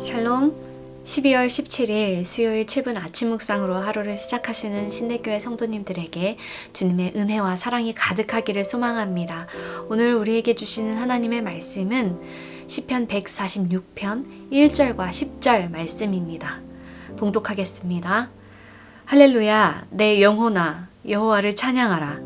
샬롬 12월 17일 수요일 7분 아침 묵상으로 하루를 시작하시는 신대교회 성도님들에게 주님의 은혜와 사랑이 가득하기를 소망합니다. 오늘 우리에게 주시는 하나님의 말씀은 시편 146편 1절과 10절 말씀입니다. 봉독하겠습니다. 할렐루야 내 영혼아 여호와를 찬양하라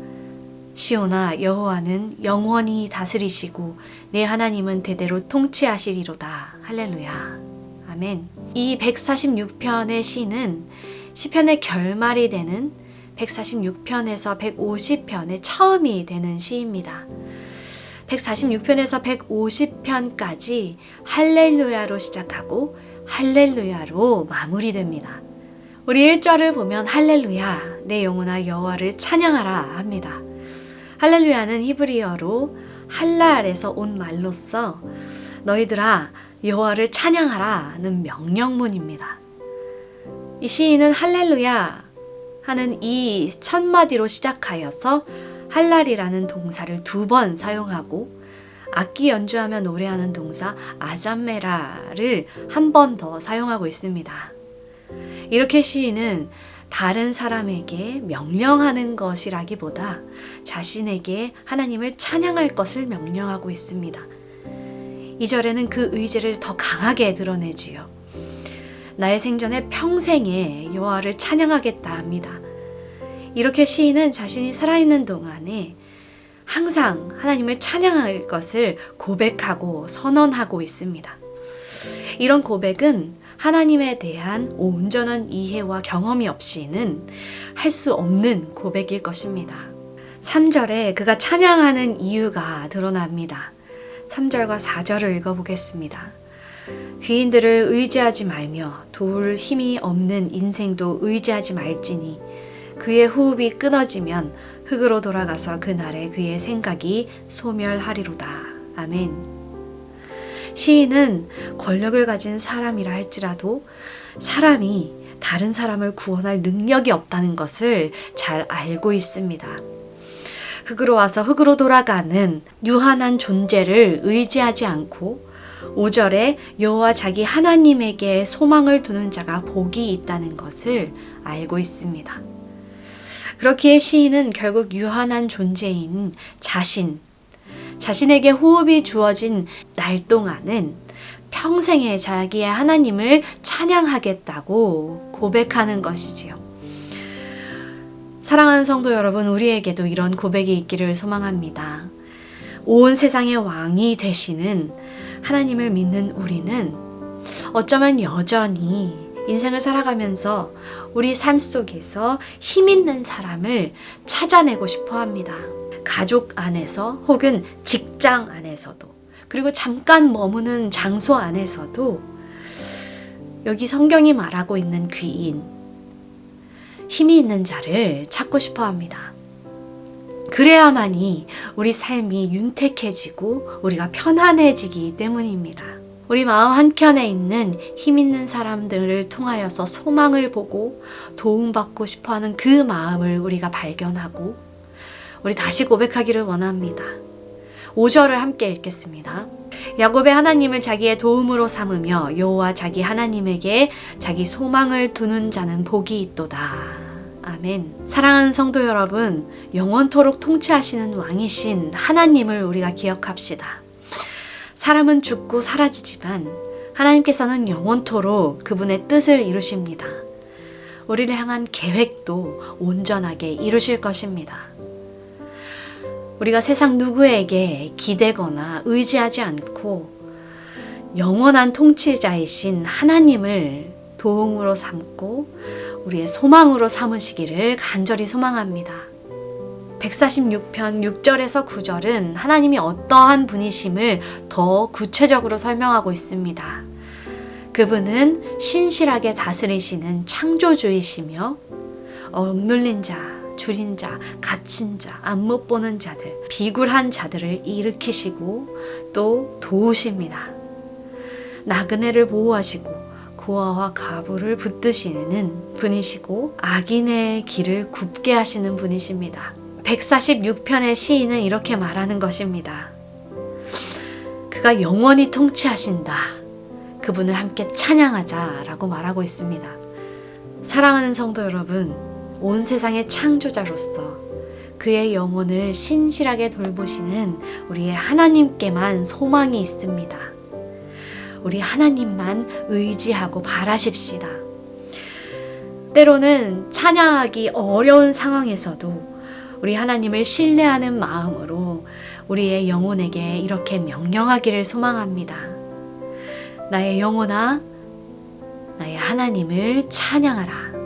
시온아 여호와는 영원히 다스리시고 내 하나님은 대대로 통치하시리로다. 할렐루야. 아멘. 이 146편의 시는 시편의 결말이 되는 146편에서 150편의 처음이 되는 시입니다. 146편에서 150편까지 할렐루야로 시작하고 할렐루야로 마무리됩니다. 우리 1절을 보면 할렐루야 내 영혼아 여호와를 찬양하라 합니다. 할렐루야는 히브리어로 할랄에서 온 말로써 너희들아 여호와를 찬양하라는 명령문입니다. 이 시인은 할렐루야 하는 이 첫 마디로 시작하여서 할랄이라는 동사를 두 번 사용하고 악기 연주하며 노래하는 동사 아잠메라를 한 번 더 사용하고 있습니다. 이렇게 시인은 다른 사람에게 명령하는 것이라기보다 자신에게 하나님을 찬양할 것을 명령하고 있습니다. 이 절에는 그 의지를 더 강하게 드러내지요. 나의 생전에 평생에 여호와를 찬양하겠다 합니다. 이렇게 시인은 자신이 살아있는 동안에 항상 하나님을 찬양할 것을 고백하고 선언하고 있습니다. 이런 고백은 하나님에 대한 온전한 이해와 경험이 없이는 할 수 없는 고백일 것입니다. 3절에 그가 찬양하는 이유가 드러납니다. 3절과 4절을 읽어보겠습니다. 귀인들을 의지하지 말며 도울 힘이 없는 인생도 의지하지 말지니 그의 호흡이 끊어지면 흙으로 돌아가서 그날에 그의 생각이 소멸하리로다. 아멘. 시인은 권력을 가진 사람이라 할지라도 사람이 다른 사람을 구원할 능력이 없다는 것을 잘 알고 있습니다. 흙으로 와서 흙으로 돌아가는 유한한 존재를 의지하지 않고 5절에 여호와 자기 하나님에게 소망을 두는 자가 복이 있다는 것을 알고 있습니다. 그렇기에 시인은 결국 유한한 존재인 자신, 자신에게 호흡이 주어진 날 동안은 평생에 자기의 하나님을 찬양하겠다고 고백하는 것이지요. 사랑하는 성도 여러분, 우리에게도 이런 고백이 있기를 소망합니다. 온 세상의 왕이 되시는 하나님을 믿는 우리는 어쩌면 여전히 인생을 살아가면서 우리 삶 속에서 힘 있는 사람을 찾아내고 싶어 합니다. 가족 안에서 혹은 직장 안에서도 그리고 잠깐 머무는 장소 안에서도 여기 성경이 말하고 있는 귀인 힘이 있는 자를 찾고 싶어 합니다. 그래야만이 우리 삶이 윤택해지고 우리가 편안해지기 때문입니다. 우리 마음 한켠에 있는 힘 있는 사람들을 통하여서 소망을 보고 도움받고 싶어 하는 그 마음을 우리가 발견하고 우리 다시 고백하기를 원합니다. 5절을 함께 읽겠습니다. 야곱의 하나님을 자기의 도움으로 삼으며 여호와 자기 하나님에게 자기 소망을 두는 자는 복이 있도다. 아멘. 사랑하는 성도 여러분, 영원토록 통치하시는 왕이신 하나님을 우리가 기억합시다. 사람은 죽고 사라지지만 하나님께서는 영원토록 그분의 뜻을 이루십니다. 우리를 향한 계획도 온전하게 이루실 것입니다. 우리가 세상 누구에게 기대거나 의지하지 않고 영원한 통치자이신 하나님을 도움으로 삼고 우리의 소망으로 삼으시기를 간절히 소망합니다. 146편 6절에서 9절은 하나님이 어떠한 분이심을 더 구체적으로 설명하고 있습니다. 그분은 신실하게 다스리시는 창조주이시며 억눌린 자, 줄인 자, 갇힌 자, 안 못 보는 자들, 비굴한 자들을 일으키시고 또 도우십니다. 나그네를 보호하시고 고아와 가부를 붙드시는 분이시고 악인의 길을 굽게 하시는 분이십니다. 146편의 시인은 이렇게 말하는 것입니다. 그가 영원히 통치하신다. 그분을 함께 찬양하자 라고 말하고 있습니다. 사랑하는 성도 여러분, 온 세상의 창조자로서 그의 영혼을 신실하게 돌보시는 우리의 하나님께만 소망이 있습니다. 우리 하나님만 의지하고 바라십시다. 때로는 찬양하기 어려운 상황에서도 우리 하나님을 신뢰하는 마음으로 우리의 영혼에게 이렇게 명령하기를 소망합니다. 나의 영혼아, 나의 하나님을 찬양하라.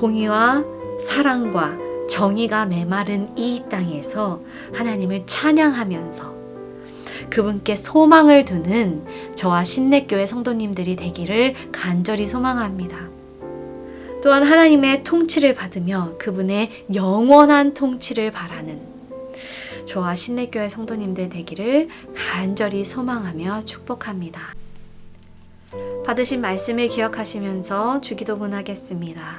공의와 사랑과 정의가 메마른 이 땅에서 하나님을 찬양하면서 그분께 소망을 두는 저와 신내교회 성도님들이 되기를 간절히 소망합니다. 또한 하나님의 통치를 받으며 그분의 영원한 통치를 바라는 저와 신내교회 성도님들 되기를 간절히 소망하며 축복합니다. 받으신 말씀을 기억하시면서 주기도문 하겠습니다.